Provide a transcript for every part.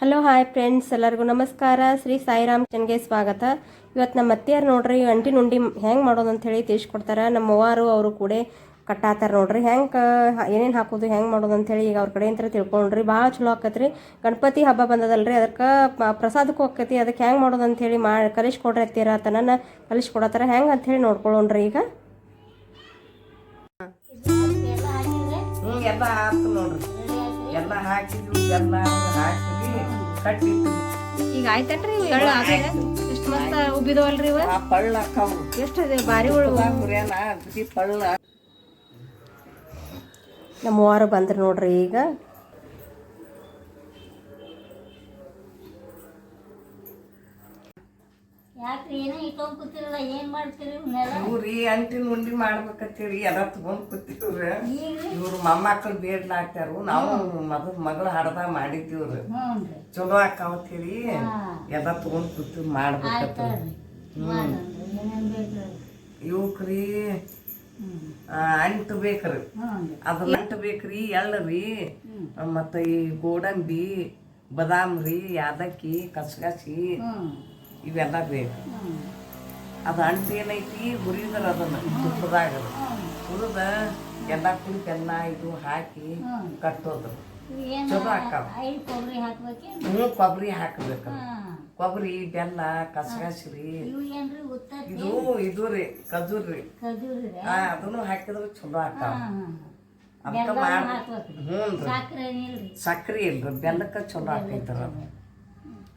Hello hi friends ಎಲ್ಲರಿಗೂ ನಮಸ್ಕಾರ. ಶ್ರೀ ಸಾಯಿರಾಮ್ ಚನ್ಗೆ ಸ್ವಾಗತ. ಇವತ್ತು ನಮ್ಮ ಅತ್ತೆಯರು ನೋಡ್ರಿ ಅಂಟಿ ನುಂಡಿ ಹೆಂಗೆ ಮಾಡೋದು ಅಂತ ಹೇಳಿ ತಿಳಿಸ್ಕೊಡ್ತಾರೆ. ನಮ್ಮ ಅವ್ವಾರು ಅವರು ಕೂಡ ಕಟ್ಟಾತಾರ ನೋಡ್ರಿ. ಹೆಂಗೆ ಏನೇನು ಹಾಕೋದು, ಹೆಂಗೆ ಮಾಡೋದು ಅಂತ ಹೇಳಿ ಈಗ ಅವ್ರ ಕಡೆಯಿಂದ ತಿಳ್ಕೊಂಡ್ರಿ. ಭಾಳ ಚಲೋ ಆಕತ್ರಿ. ಗಣಪತಿ ಹಬ್ಬ ಬಂದದಲ್ರಿ. ಅದಕ್ಕೆ ಪ್ರಸಾದಕ್ಕೂ ಆಕೈತಿ ಅದಕ್ಕೆ ಹೆಂಗೆ ಮಾಡೋದು ಅಂತ ಹೇಳಿ ಮಾ, ಕಲಿಸ್ಕೊಡ್ರಿ ಅತ್ತೀರ ತನನ ಕಲಿಸ್ಕೊಡತ್ತಾರ. ಹೆಂಗೆ ಅಂತ ಹೇಳಿ ನೋಡ್ಕೊಳ್ಳೋಣ್ರಿ ಈಗ. ಎಲ್ಲ ಹಾಕಿ ನೋಡ್ರಿ. ಎಲ್ಲ ಹಾಕಿದ್ವಿ ಬೆಲ್ಲ ಹಾಕಿದ್ವಿ. ಕಟ್ಟಿದ್ವಿ ಈಗ ಆಯ್ತೇನ್ರಿ? ಎಳ್ಳು ಆಗಿದೆ ಎಷ್ಟು ಮಸ್ತ್ ಉಬ್ಬಿದವಲ್ರಿ ಇವ? ಆ ಪಳ್ಳ ಹಾಕವು ಎಷ್ಟು ಉಳು ಹುರಿಯನ ಅಗದಿ ಪಳ್ಳ ನಮ್ಮ ಅವ್ವಾರು ಬಂದ್ರು ನೋಡ್ರಿ ಈಗ ಯಾಕ್ರಿ ಏನೋ ಇಟ್ಕೊಂಡ್ ಕೂತಿರಲ್ಲ ಏನ್ ಮಾಡ್ತೀರಿ ಇವನ್ನೆಲ್ಲ ಇವ್ರಿ ಅಂಟಿನ ಉಂಡಿ ಮಾಡ್ಬೇಕಂತೇಳಿ ಎಲ್ಲ ತಗೊಂಡ್ ಇವರು ಈಗ್ರಿ ಇವ್ರು ಮೊಮ್ಮಕ್ಕಳು ಬೇಡ್ಲಾಕ್ತಾರು ನಾವು ಮಗ ಮಗಳ ಹಡದ ಮಾಡಿದ್ದೀವ್ರಿ. ಚಲೋ ಹಾಕಾವತ್ತೀರಿ ಎಲ್ಲ ತಗೊಂಡ್ ಕೂತಿವ್ ಮಾಡ್ಬೇಕತ್ತ ಇವಕ್ರಿ ಅಂಟು ಬೇಕ್ರಿ. ಅದನ್ನ ಅಂಟು ಬೇಕ್ರಿ ಎಳ್ಳರಿ ಮತ್ತು ಈ ಗೋಡಂಬಿ ಬದಾಮ್ ರೀ ಯಾದಕ್ಕಿ ಕಸಗಸಿ ಇವೆಲ್ಲ ಬೇಕು. ಅದು ಅಂಟು ಏನೈತಿ ಹುರಿದ್ರ ಅದನ್ನು. ತುಪ್ಪದಾಗ ಹುರಿದ ಎಲ್ಲ ಕುಡಿ ಬೆಲ್ಲ ಇದು ಹಾಕಿ ಕಟ್ಟೋದು. ಏನ ಚಲೋ ಹಾಕ್ಬೇಕೇನ್? ಹ್ಞೂ ಕೊಬ್ಬರಿ ಹಾಕಬೇಕು. ಕೊಬ್ಬರಿ ಬೆಲ್ಲ ಕಸಗಸ್ರಿ. ಇದು ಇದು ರೀ ಖಜೂರ್ ರೀ. ಅದನ್ನು ಹಾಕಿದ್ರೆ ಚಲೋ ಆಕಾವ ಹಾ. ಅದಕ್ಕೆ ಬೆಲ್ಲ ಮಾಡ್ ಹ್ಞೂ ಸಕ್ಕರೆ ಸಕ್ರಿ ಇಲ್ರಿ. ಬೆಲ್ಲಕ್ಕೆ ಚಲೋ ಆಕೈತರ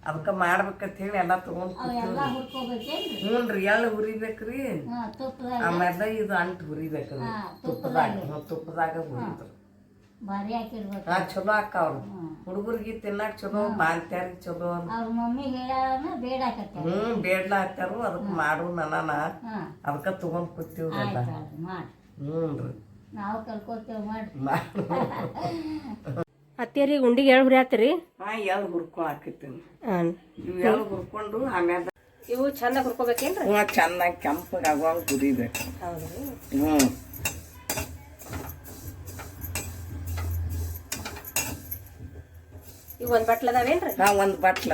ಅದಕ್ಕೆ ಮಾಡ್ಬೇಕಂತ ಹೇಳಿ ಎಲ್ಲ ತಗೊಂಡ್ ಅವೆಲ್ಲ ಹುರ್ಕೋಬೇಕೇನ್ರಿ? ಹ್ಞೂ ರೀ ಎಲ್ಲ ಹುರಿಬೇಕ್ರಿ. ಹಾ ತುಪ್ಪದಾಗ. ಆಮೇಲೆ ಇದು ಅಂಟು ಹುರಿಬೇಕ್ರಿ. ಹಾ, ತುಪ್ಪದಾಗ ಹ್ಞೂ, ತುಪ್ಪದಾಗ ಹುರಿದ್ರು ಭಾರಿ ಹಾಕಿರ್ಬೇಕು. ಹಾ ಚಲೋ ಅಕ್ಕವ್ರು ಹುಡುಗರಿಗೆ ತಿನ್ನಕ್ ಚಲೋ ಬಾಂತ್ಯಾರಿಗೆ ಚಲೋ. ಅವ್ರ ಮಮ್ಮಿ ಹೇಳಾನ ಬೇಡ ಹಾಕತ್ತೆ ಹ್ಞೂ ಬೇಡ್ಲ ಹಾಕ್ತಾರು ಅದಕ್ಕೆ ಮಾಡು ನನನ ಹಾ. ಅದಕ್ಕೆ ತಗೊಂಡ್ ಕೂತೀವ್ರಿ ಎಲ್ಲ. ಆಯ್ತು ಮಾಡಿ. ಹ್ಞೂ ರೀ ನಾವು ಕಲ್ಕೋತೇವೆ ಮಾಡಿ. ಮಾಡು. ಅತ್ತಿಯರಿಗೆ ಗುಂಡಿಗೆ ಎಳ್ಳು ಹುರಿಯಾತ್ರಿ? ಹಾ ಎಳ್ಳು ಹುರ್ಕೊಳ್ ಹಾಕಿರ್ತೀನಿ ಹಾಂ. ಇವು ಎಳ್ಳು ಹುರ್ಕೊಂಡು ಆಮೇಲೆ ಇವು ಚಂದ ಹುರ್ಕೋಬೇಕೇನ್ರಿ? ಹ್ಞೂ ಚೆನ್ನಾಗಿ ಕೆಂಪಗೆ ಆಗುವಂಗೆ ಕುದಿಬೇಕು. ಹೌದ್ರಿ. ಹ್ಞೂ ಇವು ಒಂದು ಬಟ್ಲ ಅದಾವೇನ್ರಿ? ಹಾ ಒಂದು ಬಟ್ಲ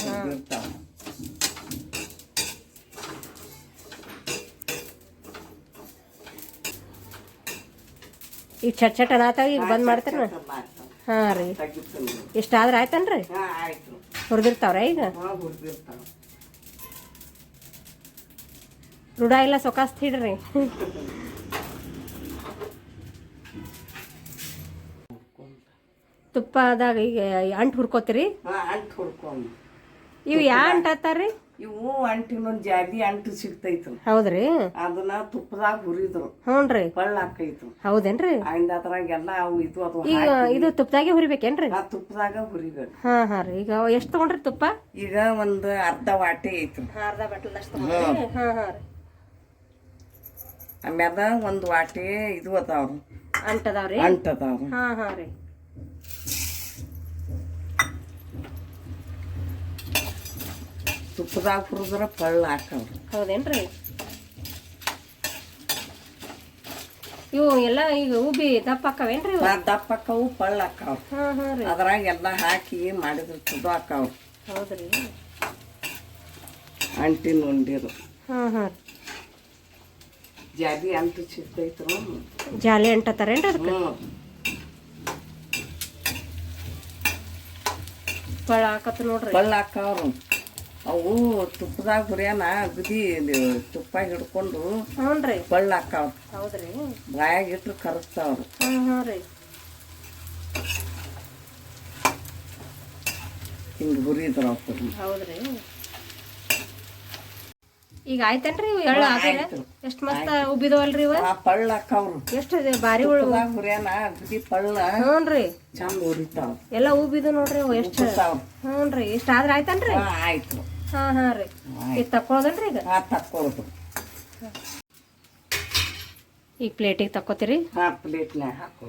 ಹುರ್ದಿರ್ತಾವ. ಈಗ ಚಟ್ ಚಟ್ ಅದಾತಾವ ಈಗ ಬಂದ್ ಮಾಡ್ತಾರ? ಹಾ ರೀ. ಇಷ್ಟ ಇಷ್ಟಾದ್ರೆ ಆಯ್ತನ್ರಿ? ಹುರಿದಿರ್ತಾವ್ರ ಈಗ? ರುಡ ಇಲ್ಲ ಸೊಕಾಸ್ತಿಡ್ರಿ ತುಪ್ಪ ತುಪ್ಪದಾಗ ಈಗ ಅಂಟು ಹುರ್ಕೋತೀರಿ? ಅಂಟು ಹುರ್ಕೊಂಡು. ಇವು ಯಾ ಅಂಟತ್ತಾರ್ರಿ ಇವು ಇವು ಅಂಟಿನೊಂದು ಜಾದಿ ಅಂಟು ಸಿಗ್ತೈತು ಹೌದ್ರಿ? ಅದನ್ನ ತುಪ್ಪದಾಗ ಹುರಿದ್ರು. ಹ್ಞೂನ್ರಿ ಪಳ್ಳ ಹಾಕೈತು ಹೌದೇನ್ರಿ? ಆಗಿಂದ ಅದ್ರಾಗೆಲ್ಲ ಅವು ಇದು ಅದು ಈಗ ಇದು ತುಪ್ಪದಾಗೆ ಹುರಿಬೇಕೇನ್ರಿ? ಆ ತುಪ್ಪದಾಗ ಹುರಿಬೇಕು. ಹಾ ಹಾ ರೀ. ಈಗ ಎಷ್ಟು ತಗೊಂಡ್ರಿ ತುಪ್ಪ? ಈಗ ಒಂದು ಅರ್ಧ ವಾಟಿ ಐತಿ ಅರ್ಧ ಬಟ್ಲದಷ್ಟು ತಗೊಂಡ್ರಿ? ಹಾ ಹಾ ರೀ. ಆಮ್ಯಾಲ ಒಂದು ವಾಟಿ ಇದು ಅದಾವ್ರಿ. ಅಂಟದಾವ್ರಿ ಅಂಟದವ್ರಿ ಹಾ ಹಾ ರೀ. ತುಪ್ಪದಾಗ ಹುರಿದ್ರೆ ಪಳ್ಳ ಹಾಕವ್ರಿ. ಹೌದೇನ್ರಿ? ಇವು ಎಲ್ಲ ಈಗ ಉಬ್ಬಿ ದಪ್ಪ ಹಾಕವೇನ್ರಿ ದಪ್ಪ ಹಾಕವು ಪಳ್ಳ ಹಾಕವ್ರು. ಹಾ ಹಾಂ ರೀ. ಅದ್ರಾಗ ಎಲ್ಲ ಹಾಕಿ ಮಾಡಿದ್ರೆ ತುದು ಹಾಕವ್ರು. ಹೌದ್ರಿ. ಅಂಟಿನ ಉಂಡಿರು ಹಾಂ ಹಾಂ ಜಾಲಿ ಅಂಟು ಸಿಗ್ತೈತ್ರು? ಜಾಲಿ ಅಂಟತ್ತಾರೇನ್ರಿ ಅದಕ್ಕೆ? ಪಳ್ಳ ಪಳ ಹಾಕತ್ ನೋಡ್ರಿ. ಪಳ್ಳ ಹಾಕವ್ರು. ಅವು ತುಪ್ಪದಾಗ ಹುರಿಯನ ಅಗದಿ ತುಪ್ಪ ಹಿಡ್ಕೊಂಡು ಹ್ಞೂನ್ರಿ ಪಳ್ಳ ಹಾಕವ್ರು ಹೌದ್ರಿ. ಬಾಯಾಗ ಇಟ್ಟು ಕರಸ್ತಾವ್ರು ಹ್ಞೂ ಹಾ ರೀ. ಹಿಂಗೆ ಹುರಿದ್ರ ಹೌದ್ರಿ. ಈಗ ಆಯ್ತೇನ್ರಿ ಇವು ಎಳ್ಳು ಆಯ್ತು. ಎಷ್ಟು ಮಸ್ತ್ ಉಬ್ಬಿದವಲ್ರಿ ಇವ? ಪಳ್ಳ ಹಾಕವ್ರು ಎಷ್ಟು ಇದೆ? ಬಾರಿ ಉಳು ತುಪ್ಪದಾಗ ಹುರಿಯನ ಅಗದಿ ಪಳ್ಳ ಹ್ಞೂನ್ರಿ ಚಂದ ಉರಿತಾವ ಎಲ್ಲ ಉಬ್ಬಿದು ನೋಡ್ರಿ ಇವು ಎಷ್ಟು. ಹ್ಞೂನ್ರಿ ಇಷ್ಟ ಆದ್ರೆ ಆಯ್ತನ್ರಿ? ಆಯ್ತು. ಹಾ ಹಾ ರೀ. ಇದು ತಕ್ಕೊಳ್ಳೋದನ್ರಿ ಈಗ ಹಾ ತಕ್ಕೊಳ್ದು. ಈಗ ಪ್ಲೇಟಿಗೆ ತಕ್ಕೋತೀರಿ? ಹಾ ಪ್ಲೇಟ್ನ್ಯಾಗ ಹಾಕೋ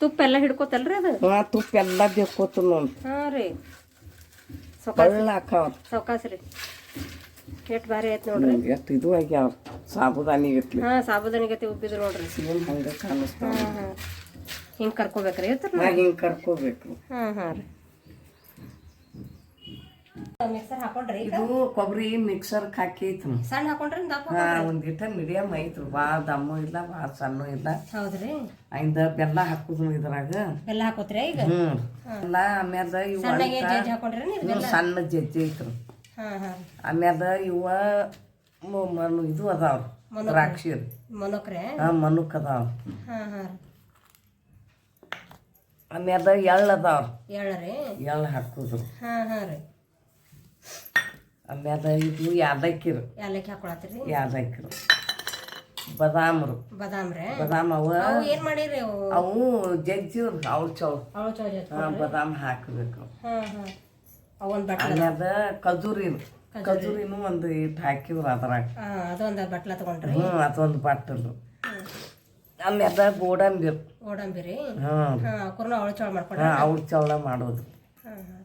ತುಪ್ಪ ಎಲ್ಲ ಹಿಡ್ಕೋತಲ್ರಿ ಅದು? ಹಾ ತುಪ್ಪ ಎಲ್ಲ ಬೇಕೋತು ನೋಡಿ. ಹಾ ರೀ. ಬಳ್ಳ ಹಾಕಾವ. ಸಾವ್ಕಾಸ್ ರೀ. ಎಷ್ಟು ಭಾರಿ ಆಯ್ತು ನೋಡ್ರಿ. ಎಷ್ಟು ಇದು ಆಗ್ಯಾವ. ಸಾಬುದಾನಿ ಇಟ್ಲಿ. ಹಾ ಸಾಬುದಾನಿಗತಿ ಉಬ್ಬಿದ್ರು ನೋಡ್ರಿ. ಸೇಮ್ ಹಂಗೆ ಕಾಣಿಸ್ತಾವ? ಹಾಂ ಹಾಂ. ಹಿಂಗೆ ಕರ್ಕೋಬೇಕ್ರಿ ಇವತ್ತು ನಾ ಹಿಂಗೆ ಕರ್ಕೋಬೇಕು. ಹಾ ಹಾ ರೀ. ಮಿಕ್ಸರ್ ಹಾಕೊಂಡ್ರಿ ಇದು ಕೊಬ್ಬರಿ ಮಿಕ್ಸರ್ ಹಾಕಿ ಐತ್ರಿ ಸಣ್ಣ ಹಾಕೊಂಡ್ರಿ ಹಾ ಒಂದ್ ಇಟ್ಟ ಮೀಡಿಯಮ್ ಐತ್ರಿ. ಭಾಳ ದಮ್ಮು ಇಲ್ಲ ಭಾಳ ಸಣ್ಣ ಇಲ್ಲ. ಹೌದ್ರಿ? ಬೆಲ್ಲ ಹಾಕುದು ಇದ್ರಾಗ. ಬೆಲ್ಲ ಹಾಕೋತ್ರಿ ಈಗ? ಹ್ಮ್. ಆಮ್ಯಾಲ ಇವು ಸಣ್ಣಗೆ ಜಜ್ಜಿ ಹಾಕೊಂಡ್ರಿ ನೀವು ಹ್ಮ್, ಸಣ್ಣ ಜಜ್ಜಿ ಐತ್ರಿ. ಹಾಂ ಹಾಂ. ಆಮ್ಯಾಲ ಇವ ಮ- ಮನು ಇದು ಅದಾವ್ರಿ. ದ್ರಾಕ್ಷಿ ಮೊನಕ್ರೆ? ಹಾ ಮನುಕ್ ಅದಾವ ಹಾಂ ಹಾಂ. ಆಮ್ಯಾಲ ಎಳ್ಳ ಅದಾವ್ರಿ. ಎಳ್ಳು ಹಾಕುದು ಹಾಂ ಹಾಂ ರೀ. ಆಮ್ಯಾಲ ಇದು ಯಾದಕ್ಕಿರು ಏಲಕ್ಕಿ ಹಾಕೊಳತ್ತೀರಿ? ಯಾದಕ್ಕಿರು ಬದಾಮ್ರು. ಬದಾಮ್ರೆ? ಬದಾಮ್ ಅವ ಅವು ಏನು ಮಾಡಿರಿ ಅವು? ಅವು ಜಜ್ಜಿವ್ರಿ ಅವ್ರ ಚೌ ಅವಳು ಚೌ ಹಾ ಬದಾಮ್ ಹಾಕಬೇಕು. ಹಾಂ ಹಾಂ. ಅವೊಂದು ಬಟ್ಲ ಖಜೂರಿನು ಖಜೂರಿನು ಒಂದು ಇಟ್ಟು ಹಾಕಿದ್ರು ಅದ್ರಾಗ. ಹಾಂ ಅದೊಂದು ಬಟ್ಲ ತಗೊಂಡ್ರಿ? ಹ್ಞೂ ಅದೊಂದು ಬಾಟಲು ಆಮೇಲೆ ಗೋಡಂಬಿ ಗೋಡಂಬಿ ರೀ ಹಾಂ ಹಾಂ ಅವಳು ಚೌಳ ಮಾಡ್ಕೊಂಡ್ರಿ? ಅವ್ರ ಚೌಳ ಮಾಡೋದು. ಹಾಂ ಹಾಂ.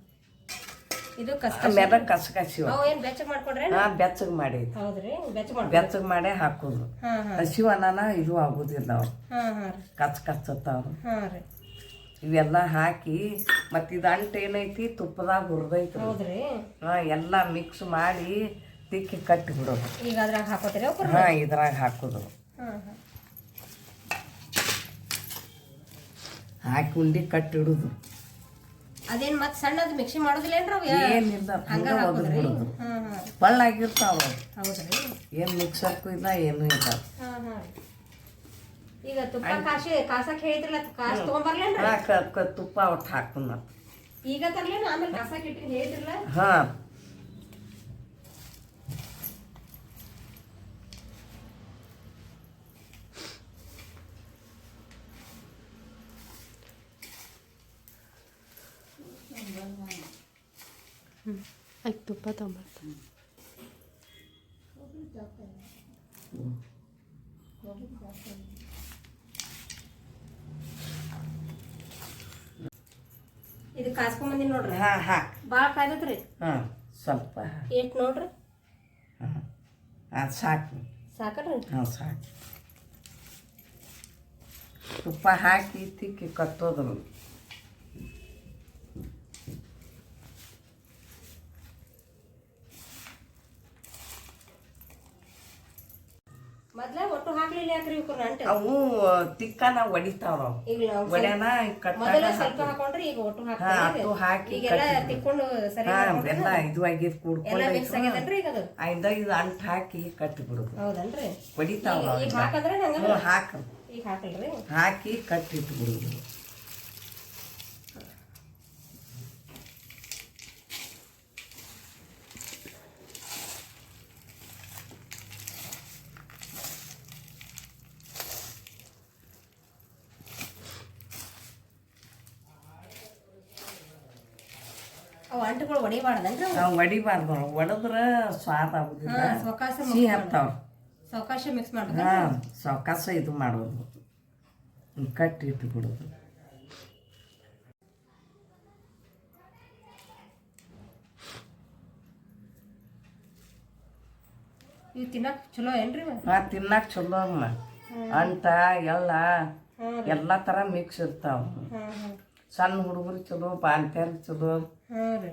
ಇದು ಕಸ ಆಮ್ಯಾದ ಕಸಕಸಿ ಏನು ಬೆಚ್ಚಗೆ ಮಾಡ್ಕೊಂಡ್ರೆ ಹಾಂ ಬೆಚ್ಚಗೆ ಮಾಡಿ. ಹೌದ್ರಿ ಬೆಚ್ಚಗೆ ಮಾಡ್ಕೊಂಡ್ರಿ. ಬೆಚ್ಚಗೆ ಮಾಡೇ ಹಾಕೋದು. ಹಾಂ ಹಾಂ. ಇದು ಆಗೋದಿಲ್ಲ ಅವ್ರು. ಹಾಂ ಹಾಂ ರೀ. ಕಚ್ ಕಚ್ಚತ್ತಾವ್ರು ಹಾಂ ರೀ. ಇವೆಲ್ಲ ಹಾಕಿ ಮತ್ತು ಇದು ಅಂಟು ಏನೈತಿ? ತುಪ್ಪದಾಗ ಹುರಿದೈತಿ ಹೌದ್ರಿ. ಹಾಂ ಎಲ್ಲ ಮಿಕ್ಸ್ ಮಾಡಿ ತಿಕ್ಕಿ ಕಟ್ಟಿ ಬಿಡೋದು. ಈಗ ಅದ್ರಾಗ ಹಾಕೋತೀರಿ ಅವ್ರು ಹಾಂ ಇದ್ರಾಗ ಹಾಕೋದು. ಹಾಂ ಹಾಂ. ಹಾಕಿ ಉಂಡಿ ಕಟ್ಟಿಡುದು ಅದೇನು ಮತ್ತೆ ಸಣ್ಣದು ಮಿಕ್ಸಿ ಮಾಡೋದಿಲ್ಲ ಏನ್ರಿ ಅವು? ಏನಿಲ್ಲ ಹಂಗ ಬಿಡುದು. ಬಳ್ಳಾಗಿರ್ತಾವ ಹೌದ್ರಿ? ಏನು ಮಿಕ್ಸರ್ಕು ಇಲ್ಲ ಏನು ಇಲ್ಲ. ಹಾಂ ಹಾಂ ಈಗ ತುಪ್ಪ ಕಾಶಿ ಕಾಸಕ್ಕೆ ಹೇಳಿದ್ರಲ್ಲ ಕಾಸು ತೊಗೊಂಬರ್ಲೇನ್ರಿ? ತುಪ್ಪ ಒಟ್ಟು ಹಾಕುನ ಈಗ ತರ್ಲೇನು? ಆಮೇಲೆ ಕಾಸಕ್ಕೆ ಇಟ್ಟು ಹೇಳಿದ್ರಲ್ಲ? ಹಾಂ. ಅಲ್ಲಿ ತುಪ್ಪ ತೊಗೊಂಬರ್ತೀನಿ ಇದು ಕಾಸ್ಕೊಂಬಂದಿನಿ ನೋಡ್ರಿ. ಹಾಂ ಹಾಂ. ಭಾಳ ಕಾಯ್ದತ್ರಿ. ಹಾಂ ಸ್ವಲ್ಪ. ಎಷ್ಟು ನೋಡ್ರಿ? ಹಾಂ ಹಾಂ ಸಾಕು. ಸಾಕಲ್ರಿ? ಹಾಂ ಸಾಕು. ತುಪ್ಪ ಹಾಕಿ ತಿಕ್ಕಿ ಕಟ್ಟೋದು ಮೊದ್ಲೇ ಒಟ್ಟು ಹಾಕ್ಲಿಲ್ಲ ಯಾಕ್ರಿ ಇವ್ರು ನಂಟು ಅವು ತಿಕ್ಕನ ನಾವು. ಒಡ್ಯಾನ ಮೊದಲ ಸ್ವಲ್ಪ ಹಾಕೊಂಡ್ರಿ ಈಗ ಒಟ್ಟು ಹಾ ಹಾಕ್ತಾರೆ ಹಾಕಿ ಈಗೆಲ್ಲ ತಿಕ್ಕೊಂಡು ಸರಿ ಇದು ಆಗಿದ್ ಕೂಡ್ಕೊಂಡು ಅಂಟ್ ಹಾಕಿ ಕಟ್ಟಿ ಬಿಡುದು ಹೌದನ್ರಿ ಹಾಕಂದ್ರೆ ಹ್ಞೂ ಹಾಕ ಈಗ. ಹಾಕಲ್ರಿ. ಹಾಕಿ ಕಟ್ಟಿಟ್ಟು ಬಿಡುದು ಅವು ಅಂಟುಗಳು ಹೊಡಿಬಾರ್ದನ್ರಿ ಅವು? ನಾವು ಹೊಡಿಬಾರ್ದು ಹೊಡೆದ್ರ ಸ್ವಾದ ಆಗುದಿಲ್ಲ. ಹಾ, ಸ್ವಕಾಸ ಸಿಹಿ ಹತ್ತಾವ ಸಾವಕಾಶ ಮಿಕ್ಸ್ ಮಾಡ್ಬೇಕು ಹಾಂ ಸಾವಕಾಸ ಇದು ಮಾಡೋದು. ಕಟ್ಟಿ ಇಟ್ಟು ಬಿಡೋದು ಇವು ತಿನ್ನಕ್ ಚಲೋ ಏನ್ರಿ? ಹಾ ತಿನ್ನಾಕ ಚಲೋ ಅಮ್ಮ ಅಂಟ ಎಲ್ಲ ಎಲ್ಲ ಥರ ಮಿಕ್ಸ್ ಇರ್ತಾವ. ಸಣ್ಣ ಹುಡುಗರು ಚಲೋ ಬಾಂತ್ಯರ್ ಚಲೋ. ಹಾ ರೀ.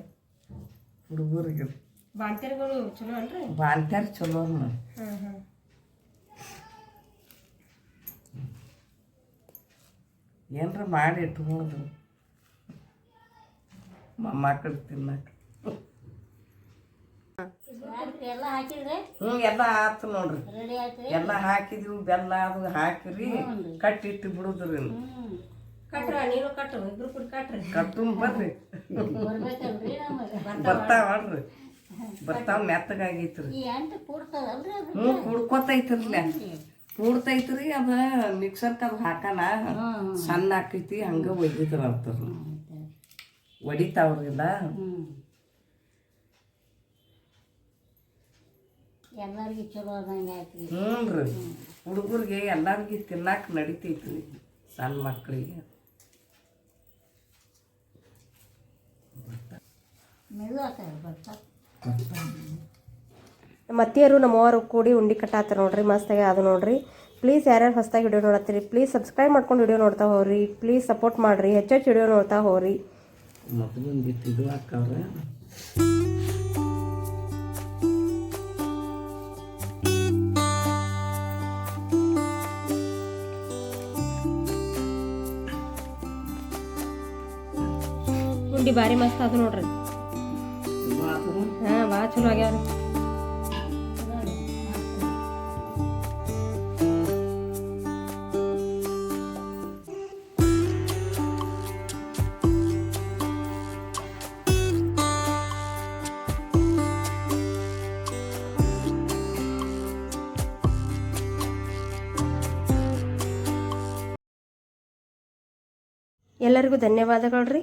ಹುಡುಗರಿಗೆ. ಬಾಣ್ತಿರ್ಗಳು ಚಲೋ ಬಾಂತ್ಯಾರ ಚಲೋ ಅಮ್ಮ ಹಾ ಹಾ. ಏನ್ರ ಮಾಡಿ ಇಟ್ಕೊಳ್ಳೋದು ಮಕ್ಕಳು ತಿನ್ನಕ್ಕೆ ಹ್ಞೂ ಎಲ್ಲ ಆತು ನೋಡ್ರಿ. ರೆಡಿ ಆಯ್ತು ಎಲ್ಲ ಹಾಕಿದ್ವಿ ಬೆಲ್ಲ ಅದು ಹಾಕಿರಿ ಕಟ್ಟಿಟ್ಟು ಬಿಡುದ್ರಿ ಕಟ್ರ ನೀನು ಕಟ್ರು ಇಬ್ರು ಕೂಡಿ ಕಟ್ರಿ. ಕಟ್ಟು ಬರ್ರಿ. ಬರ್ಬೇಕಲ್ರಿ ನಮಗೆ ಬರ್ತಾವಲ್ರಿ ಬರ್ತಾವ ಮೆತ್ತಗಾಗೈತ್ರಿ. ಈ ಎಂಟು ಕೂಡ್ತದಲ್ರಿ ಅದು ಹ್ಞೂ ಕುಡ್ಕೋತೈತ್ರಲ್ಲ. ಕೂಡ್ತೈತ್ರಿ ಅದ ಮಿಕ್ಸರ್ ಕದ ಹಾಕನ. ಸಣ್ಣ ಹಾಕೈತಿ ಹಂಗ ಒಯ್ದಿದ್ರ ಅಂತಾರ ಒಡಿತಾವ್ರಿಲ್ಲ. ಹ್ಮ್ ಎಲ್ಲರಿಗೂ ಚಲೋ ಆದಂಗೆ ಆಯ್ತು ಹ್ಞೂ ರೀ ಹುಡುಗರಿಗೆ ಎಲ್ಲಾರ್ಗಿ ತಿನ್ನಾಕ ನಡಿತೈತ್ರಿ ಸಣ್ಣ ಮಕ್ಕಳಿಗೆ ನಮ್ಮ ಅತ್ತಿಯರು ನಮ್ಮ ಅವ್ವರು ಕೂಡಿ ಉಂಡಿ ಕಟ್ಟಾತಾರ ನೋಡ್ರಿ, ಮಸ್ತಾಗಿ ಅದು ನೋಡ್ರಿ. ಪ್ಲೀಸ್ ಯಾರ್ಯಾರು ಹೊಸ್ದಾಗಿ ವಿಡಿಯೋ ನೋಡತ್ತೀರಿ, ಪ್ಲೀಸ್ ಸಬ್ಸ್ಕ್ರೈಬ್ ಮಾಡ್ಕೊಂಡು ವಿಡಿಯೋ ನೋಡ್ತಾ ಹೋಗ್ರಿ. ಪ್ಲೀಸ್ ಸಪೋರ್ಟ್ ಮಾಡಿರಿ, ಹೆಚ್ಚು ವಿಡಿಯೋ ನೋಡ್ತಾ ಹೋಗ್ರಿ. ಉಂಡಿ ಭಾರಿ ಮಸ್ತ್ ಅದು ನೋಡ್ರಿ. ಹಾಂ ಭಾಳ ಚಲೋ ಆಗ್ಯಾವ್ರಿ ಎಲ್ಲರಿಗೂ ಧನ್ಯವಾದಗಳು ರೀ.